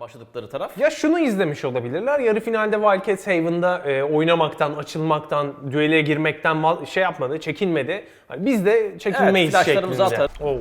başladıkları taraf. Ya şunu izlemiş olabilirler. Yarı finalde Wildcats Haven'da e, oynamaktan, açılmaktan, düele girmekten şey yapmadı, çekinmedi. Hani biz de çekinmeyiz Evet, şeklinde. atar. Oo.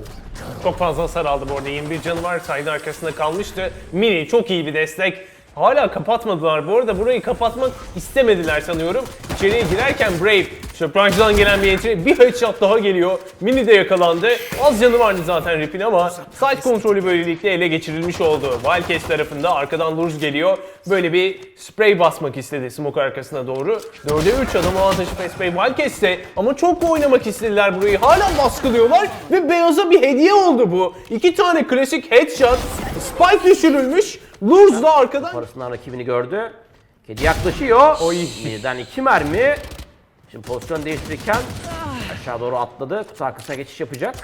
Çok fazla hasar aldı bu arada. 21 canı var. Side arkasında kalmıştı. Mini çok iyi bir destek. Hala kapatmadılar. Bu arada burayı kapatmak istemediler sanıyorum. İçeriye girerken Brave, Surprise'dan gelen bir entry, bir headshot daha geliyor. Mini de yakalandı. Az canı vardı zaten Rip'in ama side kontrolü böylelikle ele geçirilmiş oldu. Wildcats tarafında arkadan Lurs geliyor. Böyle bir spray basmak istedi smoke arkasına doğru. 4'e 3 adam avantajı Fast Bay Wildcats'te ama çok oynamak istediler burayı. Hala baskılıyorlar ve beyaza bir hediye oldu bu. İki tane klasik headshot, spike düşürülmüş. Lurs da arkadan Parasından rakibini gördü. Kedi yaklaşıyor. Oy. Mini'den iki mermi. Şimdi pozisyon değiştirirken aşağı doğru atladı. Kutu arkasına geçiş yapacak.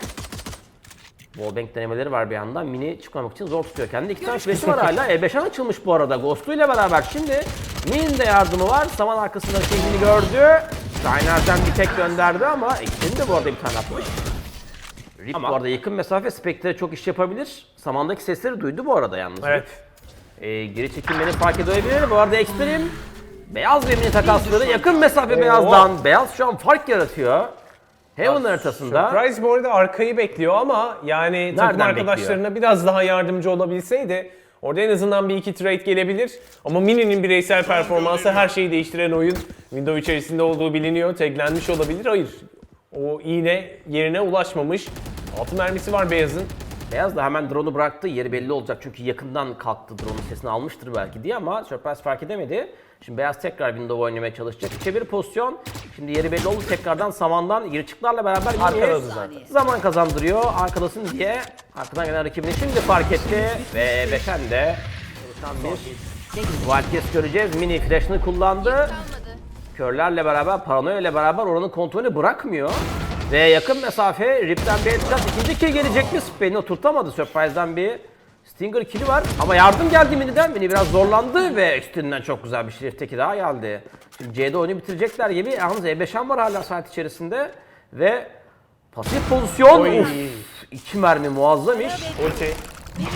Wallbang denemeleri var bir yandan. Mini çıkmamak için zor tutuyor kendini. İki tane süresi var hala. E5'e açılmış bu arada. Ghost'u ile beraber şimdi Mini'nin de yardımı var. Saman arkasında kendini gördü. Shiner'den bir tek gönderdi ama ikisini de bu arada bir tane atmış. Rip bu arada yakın mesafe Spectre çok iş yapabilir. Samandaki sesleri duydu bu arada yalnız. Evet. Ee, geri çekilmeni fark edebilir. Bu arada Extreme beyaz ve mini takasları yakın mesafe beyazdan. Beyaz şu an fark yaratıyor. Heaven haritasında. Surprise bu arada arkayı bekliyor ama yani takım Nereden arkadaşlarına biraz daha yardımcı olabilseydi orada en azından bir iki trade gelebilir. Ama Mini'nin bireysel performansı her şeyi değiştiren oyun. Window içerisinde olduğu biliniyor. Taglenmiş olabilir. Hayır. O iğne yerine ulaşmamış. Altı mermisi var Beyaz'ın. Beyaz da hemen drone'u bıraktı. Yeri belli olacak çünkü yakından kalktı drone'un sesini almıştır belki diye ama Surprise fark edemedi. Şimdi Beyaz tekrar window oynamaya çalışacak. İçe bir pozisyon. Şimdi yeri belli oldu. Tekrardan samandan yırçıklarla beraber Arkaladı zaten. Zaman kazandırıyor. Arkadasın diye. Arkadan gelen rakibini şimdi fark etti. Ve Beşen de bir Wildcats göreceğiz. Mini flash'ını kullandı. Körlerle beraber, paranoya ile beraber oranın kontrolünü bırakmıyor. Ve yakın mesafe Rip'ten bir headshot. ikinci kill gelecek mi? Spain'i oturtamadı. Surprise'den bir Stinger kill'i var. Ama yardım geldi Mini'den. Mini biraz zorlandı ve üstünden çok güzel bir şerifteki daha geldi. Şimdi C'de oyunu bitirecekler gibi. Yalnız E5'en var hala saat içerisinde. Ve pasif pozisyon. Oy. Uf, iki mermi muazzam iş. Ulti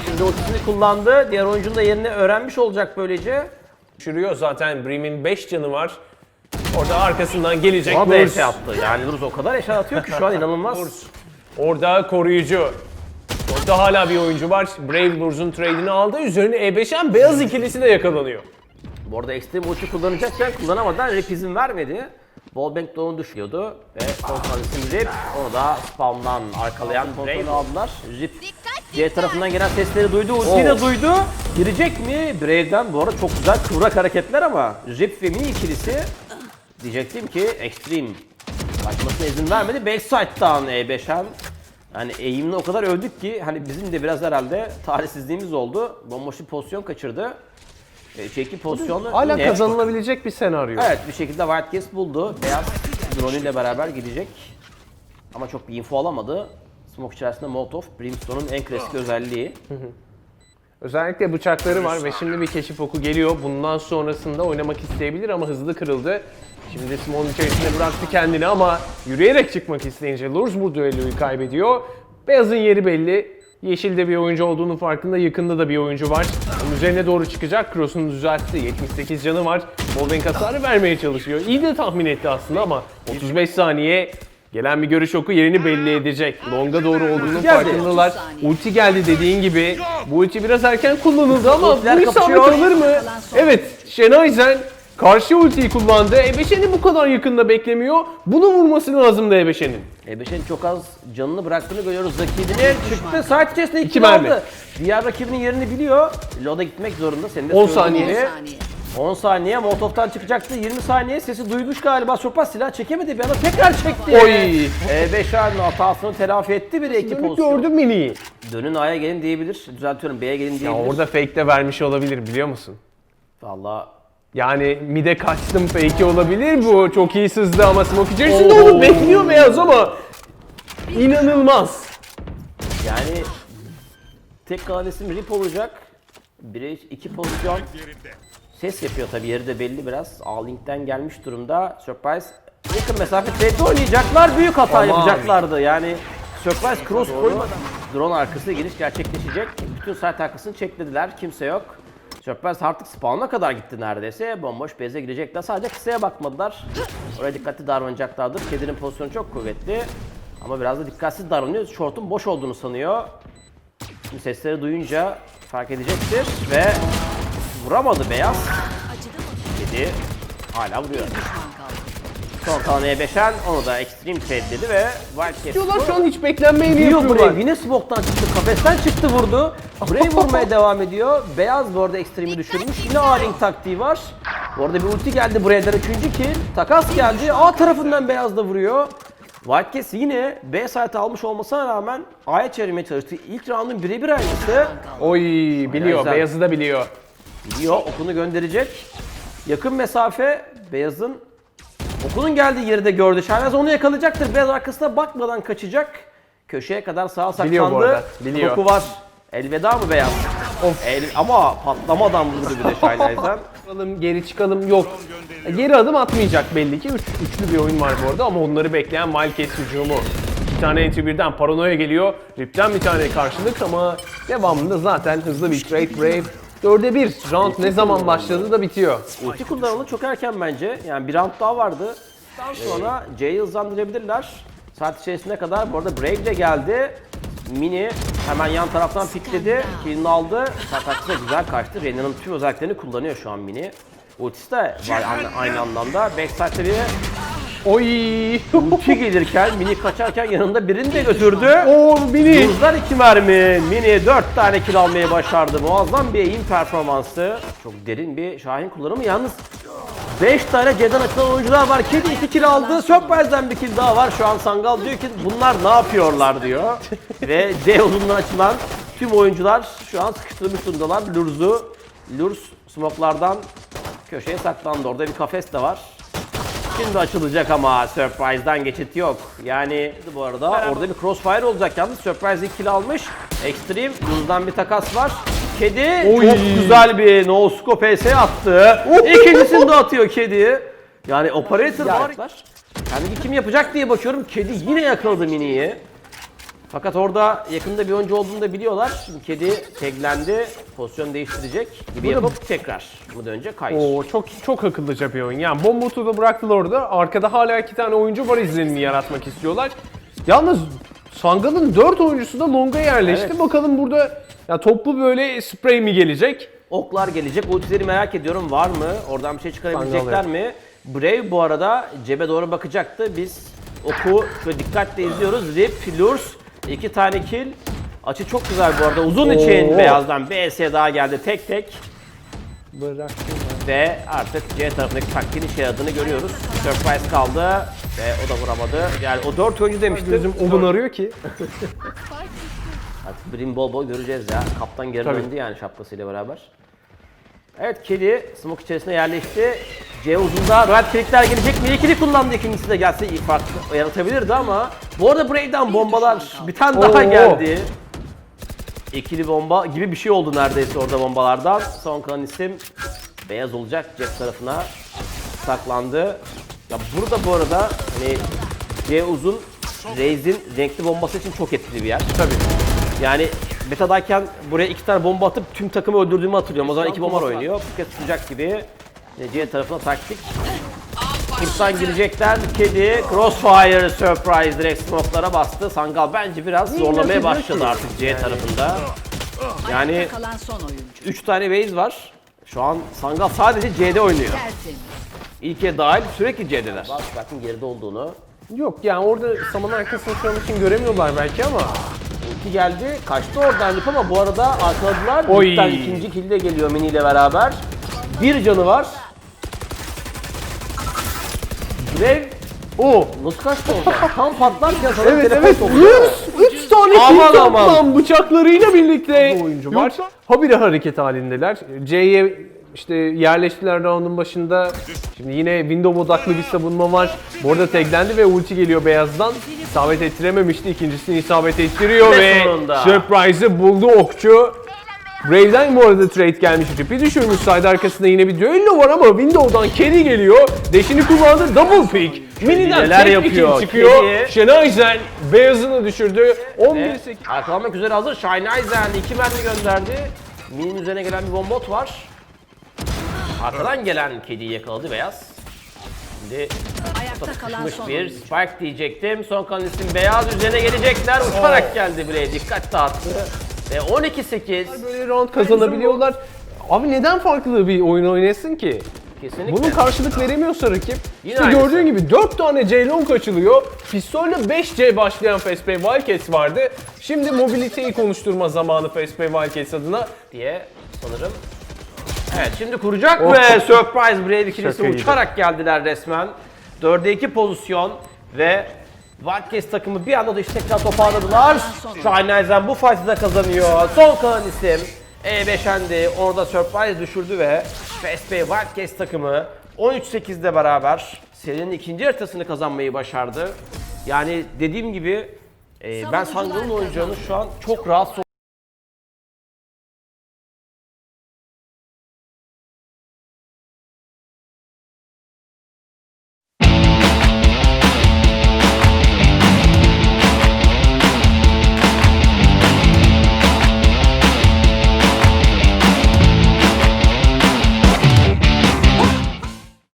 Şimdi ultisini kullandı. Diğer oyuncunun da yerini öğrenmiş olacak böylece. düşürüyor zaten. Brim'in 5 canı var. Orada arkasından gelecek da Lurs. eşe attı. Yani Lurs o kadar eşe atıyor ki şu an inanılmaz. Lurs. Orada koruyucu. Orada hala bir oyuncu var. Brave Lurs'un trade'ini aldı. Üzerine E5'en beyaz ikilisi de yakalanıyor. Bu arada Extreme ulti kullanacakken kullanamadan Rip izin vermedi. Wallbang onu düşüyordu ve kontrol isim Rip. Onu da spawn'dan arkalayan kontrolünü aldılar. Rip C tarafından gelen sesleri duydu, ultiyi de Oh. duydu. Girecek mi? Brave'den bu arada çok güzel kıvrak hareketler ama Rip ve Mini ikilisi diyecektim ki Extreme kaçmasına izin vermedi. Backside'dan E5'en yani eğimle o kadar övdük ki hani bizim de biraz herhalde talihsizliğimiz oldu. Bomboş bir pozisyon kaçırdı. E, çekti pozisyonu Hala yine- kazanılabilecek bir senaryo. Evet bir şekilde Wildcats buldu. Beyaz drone ile beraber gidecek. Ama çok bir info alamadı. Smoke içerisinde Molotov, Brimstone'un en klasik özelliği. Özellikle bıçakları var ve şimdi bir keşif oku geliyor. Bundan sonrasında oynamak isteyebilir ama hızlı kırıldı. Şimdi Simon içerisinde bıraktı kendini ama yürüyerek çıkmak isteyince Lurs bu düelloyu kaybediyor. Beyazın yeri belli. Yeşilde bir oyuncu olduğunun farkında, yakında da bir oyuncu var. Onun üzerine doğru çıkacak. Cross'unu düzeltti. 78 canı var. Wallbang hasarı vermeye çalışıyor. İyi de tahmin etti aslında ama 35 saniye gelen bir görüş oku yerini belli edecek. Long'a doğru olduğunun farkındalar. Ulti geldi dediğin gibi. Bu ulti biraz erken kullanıldı ama bu isabet alır mı? Evet, Şenayzen karşı ultiyi kullandı. Ebeşen'i bu kadar yakında beklemiyor. Bunu vurması lazımdı Ebeşen'in. Ebeşen çok az canını bıraktığını görüyoruz rakibine. Çıktı saat içerisinde iki, İki mermi. Diğer rakibinin yerini biliyor. Loda gitmek zorunda. Senin de 10 söylediğin saniye. gibi. saniye. 10 saniye Molotov'tan çıkacaktı. 20 saniye sesi duymuş galiba. Sopas silah çekemedi bir anda tekrar çekti. Oy. E5 hatasını telafi etti bir iki Dönüp pozisyon. gördü Mini'yi. Dönün A'ya gelin diyebilir. Düzeltiyorum B'ye gelin Ya diyebilir. orada fake de vermiş olabilir biliyor musun? Valla Yani mide kaçtım fake'i olabilir bu. Çok iyi sızdı ama smoke içerisinde Oo. onu bekliyor beyaz ama inanılmaz. yani tek kalan isim Rip olacak. Biri iki pozisyon. Ses yapıyor tabi yeri de belli biraz. A-Link'ten gelmiş durumda. Surprise yakın mesafe trade'de oynayacaklar. Büyük hata Aman. yapacaklardı. Yani Surprise cross koymadan drone arkası giriş gerçekleşecek. Bütün site arkasını çeklediler. Kimse yok. Surprise artık spawn'a kadar gitti neredeyse. Bomboş base'e girecekler. Sadece kısaya bakmadılar. Oraya dikkatli davranacaklardır. Kedinin pozisyonu çok kuvvetli. Ama biraz da dikkatsiz davranıyor. Short'un boş olduğunu sanıyor. Şimdi sesleri duyunca fark edecektir ve vuramadı beyaz. Kedi hala vuruyor. Son kalan E5'en onu da extreme trade'ledi ve Wildcat Diyorlar şu an hiç beklenmeyeni Yiyor yapıyorlar. Brave yine smoke'tan çıktı, kafesten çıktı vurdu. Brave vurmaya devam ediyor. Beyaz bu arada ekstremi düşürmüş. Yine A-Ring taktiği var. Bu arada bir ulti geldi Brave'den üçüncü kill. Takas geldi. A tarafından Beyaz da vuruyor. Wildcats yine B site almış olmasına rağmen A'ya çevirmeye çalıştı. İlk roundun birebir aynısı. Oy biliyor. güzel. Beyazı da biliyor. Biliyor, okunu gönderecek. Yakın mesafe Beyaz'ın okunun geldiği yeri de gördü. Şahnaz onu yakalayacaktır. Beyaz arkasına bakmadan kaçacak. Köşeye kadar sağa saklandı. Biliyor bu arada, biliyor. Oku var. Elveda mı Beyaz? Of. El, ama patlamadan vurdu bir de Şahnaz'dan. Çıkalım, geri çıkalım yok. Geri adım atmayacak belli ki. Üç, üçlü bir oyun var bu arada ama onları bekleyen Wildcats hücumu. Bir tane entry birden paranoya geliyor. Rip'ten bir tane karşılık ama devamında zaten hızlı bir trade Brave. Dörde bir. Round ne zaman başladı da bitiyor. Ulti kullanımı çok erken bence. Yani bir round daha vardı. Daha sonra C'yi hızlandırabilirler. Saat içerisine kadar. Bu arada Brave de geldi. Mini hemen yan taraftan pikledi. Killini aldı. Fakat da güzel kaçtı. Reyna'nın tüm özelliklerini kullanıyor şu an Mini. Ultisi de var aynı, aynı anlamda. Backside'de bir Oy! ulti gelirken Mini kaçarken yanında birini de götürdü. Oo Mini! Yıldızlar iki mermi. Mini 4 tane kill almayı başardı. Muazzam bir aim performansı. Çok derin bir Şahin kullanımı. Yalnız 5 tane C'den açılan oyuncular var. Kedi 2 kill aldı. Surprise'den bir kill daha var. Şu an Sangal diyor ki bunlar ne yapıyorlar diyor. Ve C uzunluğuna açılan tüm oyuncular şu an sıkıştırılmış durumdalar. Lurz'u, Lurz smoklardan köşeye saklandı. Orada bir kafes de var. Şimdi açılacak ama Surprise'dan geçit yok. Yani bu arada orada bir crossfire olacak yalnız. Surprise kill almış. Extreme, Luz'dan bir takas var. Kedi Oy. çok güzel bir no scope PS attı. İkincisini de atıyor kedi. Yani operator var. Kendi kim yapacak diye bakıyorum. Kedi yine yakaladı miniyi. Fakat orada yakında bir oyuncu olduğunu da biliyorlar. Şimdi kedi taglendi. Pozisyon değiştirecek gibi yapıp tekrar mı dönecek? Hayır. Oo çok çok akıllıca bir oyun. Yani bombotu da bıraktılar orada. Arkada hala iki tane oyuncu var izlenimi yaratmak istiyorlar. Yalnız Sangal'ın 4 oyuncusu da longa yerleşti. Evet. Bakalım burada ya toplu böyle spray mi gelecek? Oklar gelecek. Ultileri merak ediyorum. Var mı? Oradan bir şey çıkarabilecekler mi? Brave bu arada cebe doğru bakacaktı. Biz oku şöyle dikkatle izliyoruz. Rip, Lurs, iki tane kill. Açı çok güzel bu arada. Uzun için beyazdan BS daha geldi tek tek. Bıraktım Ve artık C tarafındaki taktiğin işe yaradığını görüyoruz. Surprise kaldı ve o da vuramadı. Yani o 4 oyuncu demiştim. Gözüm obun arıyor ki. Artık Brim bol bol göreceğiz ya. Kaptan geri Tabii. döndü yani şapkasıyla beraber. Evet kedi smoke içerisine yerleşti. C uzunda Royal Click'ler gelecek mi? İkili kullandı ikincisi de gelse iyi fark yaratabilirdi ama bu arada Brave'den bombalar bir tane daha Oo. geldi. İkili bomba gibi bir şey oldu neredeyse orada bombalardan. Son kalan isim beyaz olacak cep tarafına saklandı. Ya burada bu arada hani C uzun Raze'in renkli bombası için çok etkili bir yer. Tabii. Yani betadayken buraya iki tane bomba atıp tüm takımı öldürdüğümü hatırlıyorum. O zaman iki bomba oynuyor. Buket tutacak gibi. Yine C tarafına taktik. Kırktan girecekler. Kedi, Crossfire, Surprise direkt smoke'lara bastı. Sangal bence biraz zorlamaya başladı artık C tarafında. Yani Ayakta kalan son oyuncu. 3 tane base var. Şu an Sangal sadece C'de oynuyor. İlke dahil sürekli C'deler. Bak bakın geride olduğunu. Yok yani orada saman arkasını şu an için göremiyorlar belki ama. Ulti geldi. Kaçtı oradan Lip ama bu arada arkaladılar. Oy. Lip'ten ikinci kill de geliyor Mini ile beraber. Bir canı var. Brave o nasıl kaçtı oradan? Tam patlarken sana Evet telefon evet. soktu. 100, 3 tane Aman aman. bıçaklarıyla birlikte Bu oyuncu var. Yoksa habire hareket halindeler. C'ye işte yerleştiler round'un başında. Şimdi yine window odaklı bir savunma var. Bu arada taglendi ve ulti geliyor beyazdan. İsabet ettirememişti. İkincisini isabet ettiriyor Ve ve surprise'ı buldu okçu. Brave'den bu arada trade gelmiş. Bir düşürmüş side arkasında yine bir düello var ama Windows'dan Kenny geliyor. Deşini kullandı. Double pick. Mini'den neler yapıyor? çıkıyor. Şenayzen beyazını düşürdü. 11 Ve 8 Arkalanmak üzere hazır. Aizen iki mermi gönderdi. Mini'nin üzerine gelen bir bombot var. Arkadan gelen kediyi yakaladı Beyaz. Şimdi Ayakta kalan son bir oyuncu. spike diyecektim. Son kalan isim Beyaz üzerine gelecekler. Uçarak geldi bile. Dikkat dağıttı. Ve 12-8. Böyle round kazanabiliyorlar. Abi neden farklı bir oyun oynasın ki? Kesinlikle. Bunun karşılık veremiyorsa rakip. Yine işte aynısı. gördüğün gibi 4 tane C-Long kaçılıyor. Pistolle 5C başlayan Fastpay Wildcats vardı. Şimdi mobiliteyi konuşturma zamanı Fastpay Wildcats adına. diye sanırım. Evet şimdi kuracak Oh. ve surprise Brave ikilisi Şaka uçarak geldiler resmen. 4'e 2 pozisyon ve Wildcats takımı bir anda da işte tekrar toparladılar. Shine bu fight'ı da kazanıyor. Son kalan isim E5'endi. Orada surprise düşürdü ve Fastpay Wildcats takımı 13-8'de beraber serinin ikinci haritasını kazanmayı başardı. Yani dediğim gibi e, ben Sangol'un oyuncağını şu an çok rahat